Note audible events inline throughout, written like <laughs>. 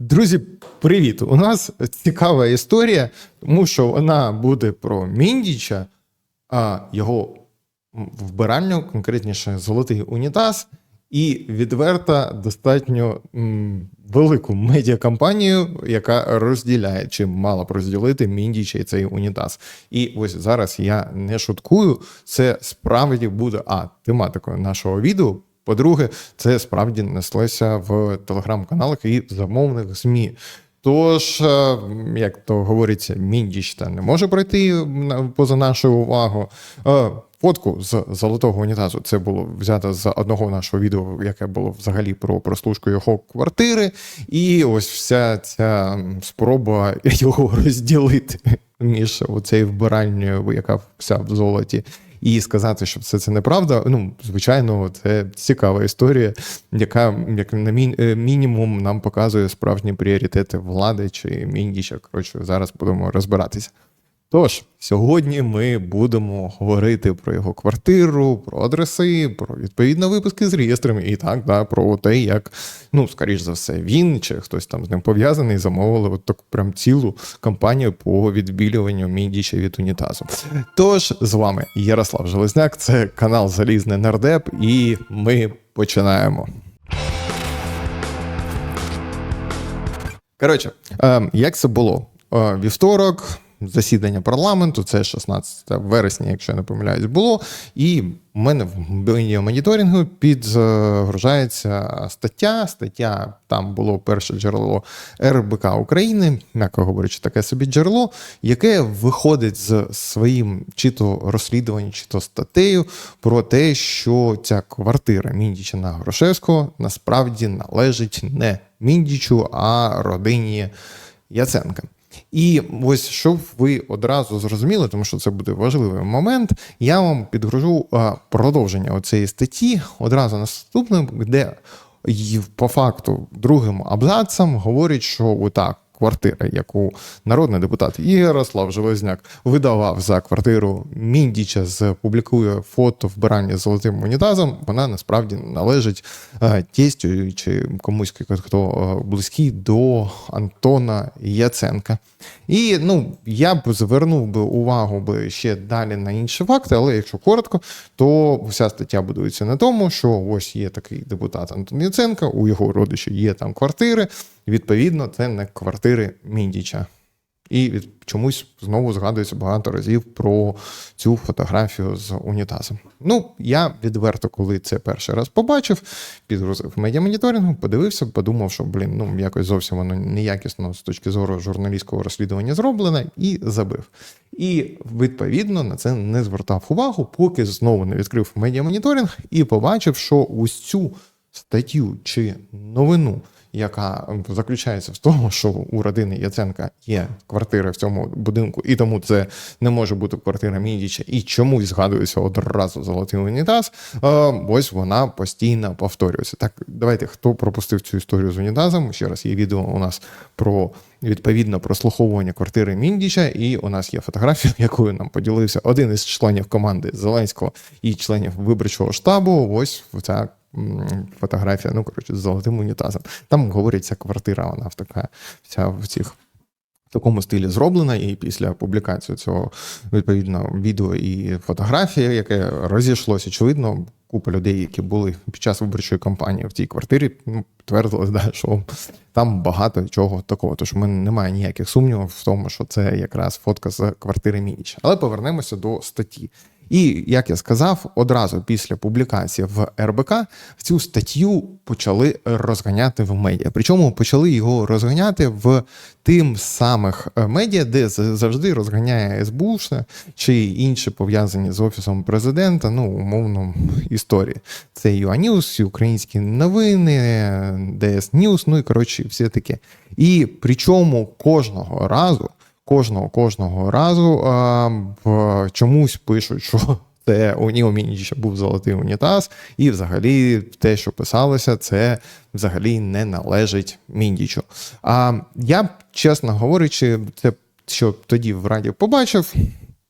Друзі, привіт! У нас цікава історія, тому що вона буде про Міндіча, а його вбиральню, конкретніше золотий унітаз, і відверта достатньо велику медіакампанію, яка розділяє чи мала б розділити Міндіча і цей унітаз. І ось зараз я не шуткую. Це справді буде а тематикою нашого відео. По-друге, це справді неслося в телеграм-каналах і замовних ЗМІ. Тож, е, як то говориться, міндіч та не може пройти поза нашу увагу. Е, Фотку з золотого унітазу це було взято з одного нашого відео, яке було взагалі про прослушку його квартири. І ось вся ця спроба <laughs> його розділити між оцею вбиральнею, яка вся в золоті, і сказати, що все це неправда. Ну, звичайно, це цікава історія, яка, як на е, мінімум, нам показує справжні пріоритети влади чи міндіча. Коротше, зараз будемо розбиратися. Тож, сьогодні ми будемо говорити про його квартиру, про адреси, про відповідно виписки з реєстрами, і так, да, про те, як, ну, скоріш за все, він чи хтось там з ним пов'язаний, замовили от таку прям цілу кампанію по відбілюванню міндіча від унітазу. Тож, з вами Ярослав Железняк, це канал Залізний Нардеп, і ми починаємо. Коротше, е, як це було? Е, вівторок, засідання парламенту, це 16 вересня, якщо я не помиляюсь, було. І в мене в медіамоніторингу підгружається стаття. Стаття там було перше джерело РБК України, м'яко говорячи, таке собі джерело, яке виходить з своїм чи то розслідуванням, чи то статтею про те, що ця квартира Міндіча на Грошевського насправді належить не Міндічу, а родині Яценка. І ось щоб ви одразу зрозуміли, тому що це буде важливий момент, я вам підгружу продовження цієї статті одразу наступним, де по факту другим абзацом говорять, що отак. Квартира, яку народний депутат Ярослав Железняк видавав за квартиру Міндіча з публікує фото вбирання з золотим унітазом, вона насправді належить е, тестю чи комусь, хто е, близький до Антона Яценка. І ну, я б звернув би увагу би ще далі на інші факти, але якщо коротко, то вся стаття будується на тому, що ось є такий депутат Антон Яценка, у його родичів є там квартири. Відповідно, це не квартири Міндіча. І від чомусь знову згадується багато разів про цю фотографію з унітазом. Ну, я відверто, коли це перший раз побачив, підгрузив медіамоніторингу, подивився, подумав, що блін, ну якось зовсім воно неякісно з точки зору журналістського розслідування зроблено, і забив. І відповідно на це не звертав увагу, поки знову не відкрив медіамоніторинг і побачив, що ось цю статтю чи новину яка заключається в тому, що у родини Яценка є квартира в цьому будинку, і тому це не може бути квартира Мідіча, і чомусь згадується одразу золотий унітаз. е, Ось вона постійно повторюється. Так, давайте хто пропустив цю історію з унітазом. Ще раз є відео у нас про. Відповідно прослуховування квартири Міндіча, і у нас є фотографія, <laughs> якою нам поділився один із членів команди Зеленського і членів виборчого штабу. Ось ця м, фотографія, ну коротше, з золотим унітазом. Там говорять, ця квартира, вона в така вся в цих. В такому стилі зроблена, і після публікації цього відповідно відео і фотографії, яке розійшлося, очевидно, купа людей, які були під час виборчої кампанії в цій квартирі, ну, підтвердили, да, що там багато чого такого. Тож у мене немає ніяких сумнівів в тому, що це якраз фотка з квартири Мініча. Але повернемося до статті. І як я сказав, одразу після публікації в РБК цю статтю почали розганяти в медіа. Причому почали його розганяти в тим самих е, медіа, де завжди розганяє СБУ чи інші пов'язані з офісом президента, ну умовно історії. Це ЮАНьюз, українські новини, ДС Ньюс, ну і коротше, все таке. І причому кожного разу кожного кожного разу в чомусь пишуть, що <laughs> це у Ніо Мініча був золотий унітаз, і взагалі те, що писалося, це взагалі не належить Міндічу. А я, чесно говорячи, це що тоді в раді побачив.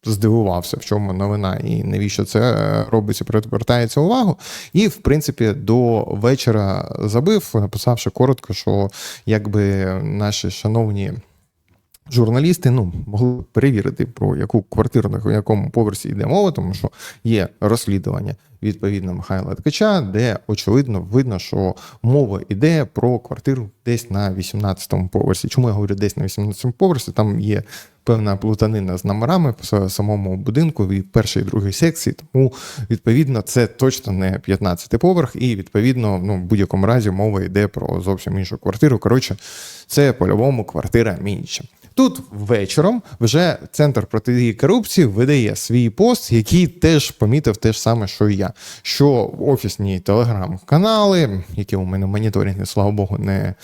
здивувався, в чому новина і навіщо це е, робиться, привертається увагу. І, в принципі, до вечора забив, написавши коротко, що якби наші шановні. Журналісти ну могли перевірити про яку квартиру на якому поверсі йде мова, тому що є розслідування відповідно Михайла Ткача, де очевидно видно, що мова йде про квартиру десь на 18-му поверсі. Чому я говорю десь на 18-му поверсі? Там є певна плутанина з номерами по самому будинку і першій і другій секції. Тому відповідно це точно не 15-й поверх, і відповідно, ну в будь-якому разі мова йде про зовсім іншу квартиру. Коротше, це по-любому квартира Мініча. Тут вечором вже центр протидії корупції видає свій пост, який теж помітив те ж саме, що і я. Що офісні телеграм-канали, які у мене в слава Богу, не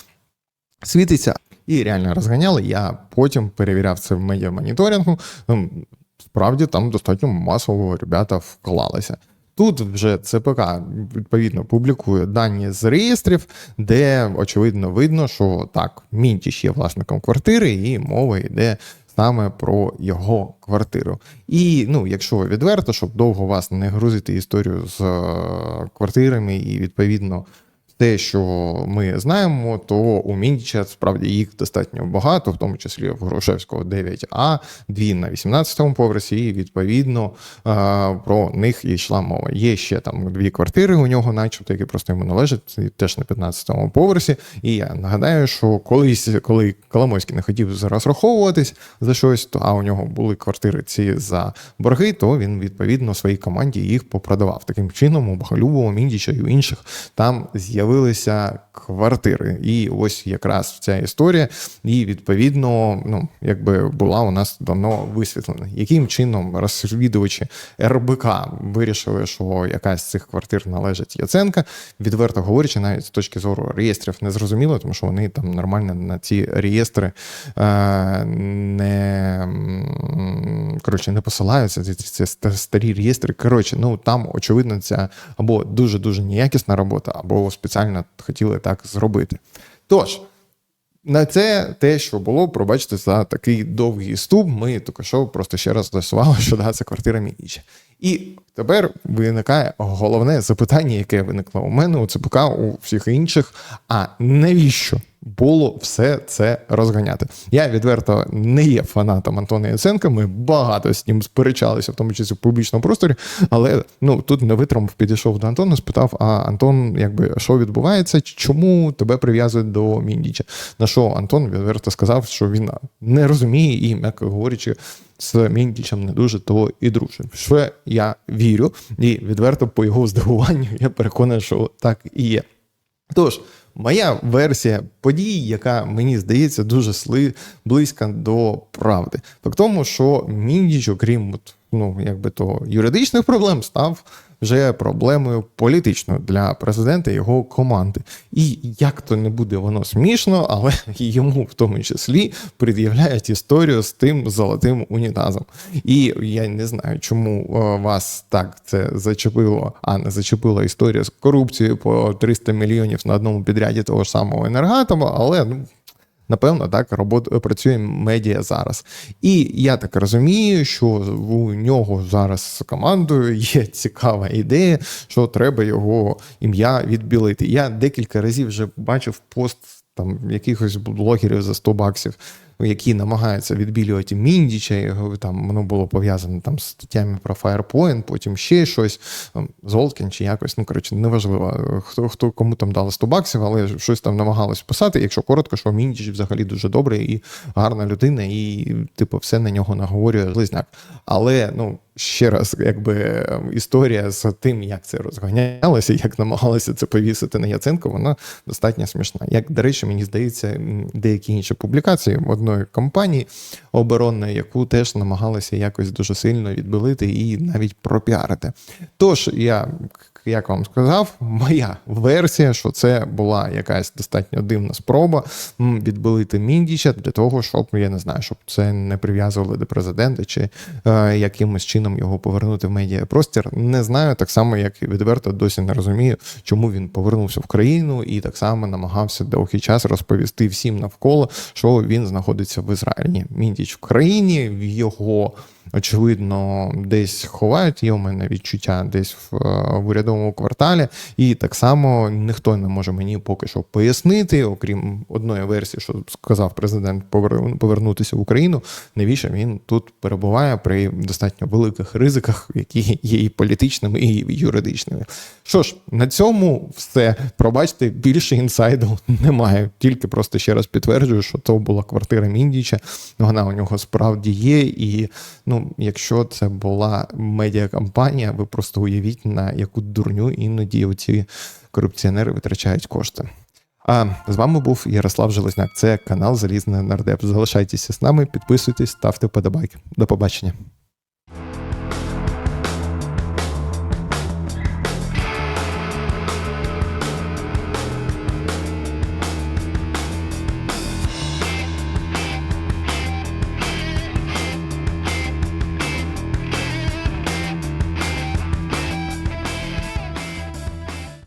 світиться, і реально розганяли. Я потім перевіряв це в медіамоніторингу. Ну, Справді там достатньо масово ребята вклалися. Тут вже ЦПК відповідно публікує дані з реєстрів, де очевидно видно, що так, Мінтіш є власником квартири, і мова йде саме про його квартиру. І ну, якщо відверто, щоб довго вас не грузити історію з е, квартирами і відповідно. Те, що ми знаємо, то у Міндіча справді їх достатньо багато, в тому числі в Грушевського 9А, дві на 18-му поверсі, і відповідно про них йшла мова. Є ще там дві квартири у нього, начебто, які просто йому належать, теж на 15-му поверсі. І я нагадаю, що колись, коли Коломойський не хотів розраховуватись за щось, то а у нього були квартири ці за борги, то він відповідно своїй команді їх попродавав. Таким чином, у Боголюбова, Міндіча і у інших там з'явилися з'явилися квартири. І ось якраз ця історія, і відповідно, ну якби була у нас давно висвітлена, яким чином розслідувачі РБК вирішили, що якась з цих квартир належить Яценка. Відверто говорячи, навіть з точки зору реєстрів не зрозуміло, тому що вони там нормально на ці реєстри е, не коротше не посилаються. Це старі реєстри. Коротше, ну там очевидно, ця або дуже дуже неякісна робота, або спеціально спеціально хотіли так зробити. Тож, на це те, що було, пробачте, за такий довгий ступ, ми тільки що просто ще раз з'ясували, що да, це квартира Мініча. І тепер виникає головне запитання, яке виникло у мене у ЦПК, у всіх інших. А навіщо було все це розганяти? Я відверто не є фанатом Антона Яценка. Ми багато з ним сперечалися, в тому числі в публічному просторі. Але ну тут не витримав, підійшов до Антона, спитав: а Антон, якби що відбувається, чому тебе прив'язують до Міндіча? На що Антон відверто сказав, що він не розуміє і, м'яко говорячи з Міндічем не дуже то і дружить. Що я вірю, і відверто по його здивуванню я переконаний, що так і є. Тож, моя версія подій, яка мені здається дуже сли близька до правди, в тому, що Міндіч, окрім ну, якби то юридичних проблем, став вже проблемою політичною для президента і його команди. І як то не буде воно смішно, але <laughs> йому в тому числі пред'являють історію з тим золотим унітазом. І я не знаю, чому е, вас так це зачепило, а не зачепила історія з корупцією по 300 мільйонів на одному підряді того ж самого енергатому, але ну. Напевно, так робот працює медіа зараз. І я так розумію, що у нього зараз з командою <laughs> є цікава ідея, що треба його ім'я відбілити. Я декілька разів вже бачив пост там якихось блогерів за 100 баксів які намагаються відбілювати Міндіча, його там воно було пов'язане там з статтями про Firepoint, потім ще щось, Золкін чи якось, ну коротше, неважливо, хто хто кому там дали 100 баксів, але щось там намагалось писати. Якщо коротко, що Міндіч взагалі дуже добрий і гарна людина, і типу все на нього наговорює Лизняк. Але ну ще раз, якби історія з тим, як це розганялося, як намагалося це повісити на Яценко, вона достатньо смішна. Як, до речі, мені здається, деякі інші публікації одної компанії оборонної, яку теж намагалися якось дуже сильно відбилити і навіть пропіарити. Тож я як вам сказав, моя версія, що це була якась достатньо дивна спроба відбилити Міндіча для того, щоб я не знаю, щоб це не прив'язували до президента чи е, якимось чином його повернути в медіапростір. Не знаю, так само як відверто досі не розумію, чому він повернувся в країну і так само намагався довгий час розповісти всім навколо, що він знаходиться в Ізраїлі. Міндіч в країні, в його очевидно десь ховають. Є у мене відчуття десь в, е, в урядовому кварталі, і так само ніхто не може мені поки що пояснити, окрім одної версії, що сказав президент повер- повернутися в Україну. Навіщо він тут перебуває при достатньо великих ризиках, які є і політичними, і юридичними. Що ж, на цьому все. Пробачте, більше інсайду <laughs> немає. Тільки просто ще раз підтверджую, що то була квартира Міндіча. Вона у нього справді є. І ну, якщо це була медіакампанія, ви просто уявіть, на яку дурню іноді оці корупціонери витрачають кошти. А з вами був Ярослав Железняк. Це канал Залізний Нардеп. Залишайтеся з нами, підписуйтесь, ставте вподобайки. До побачення.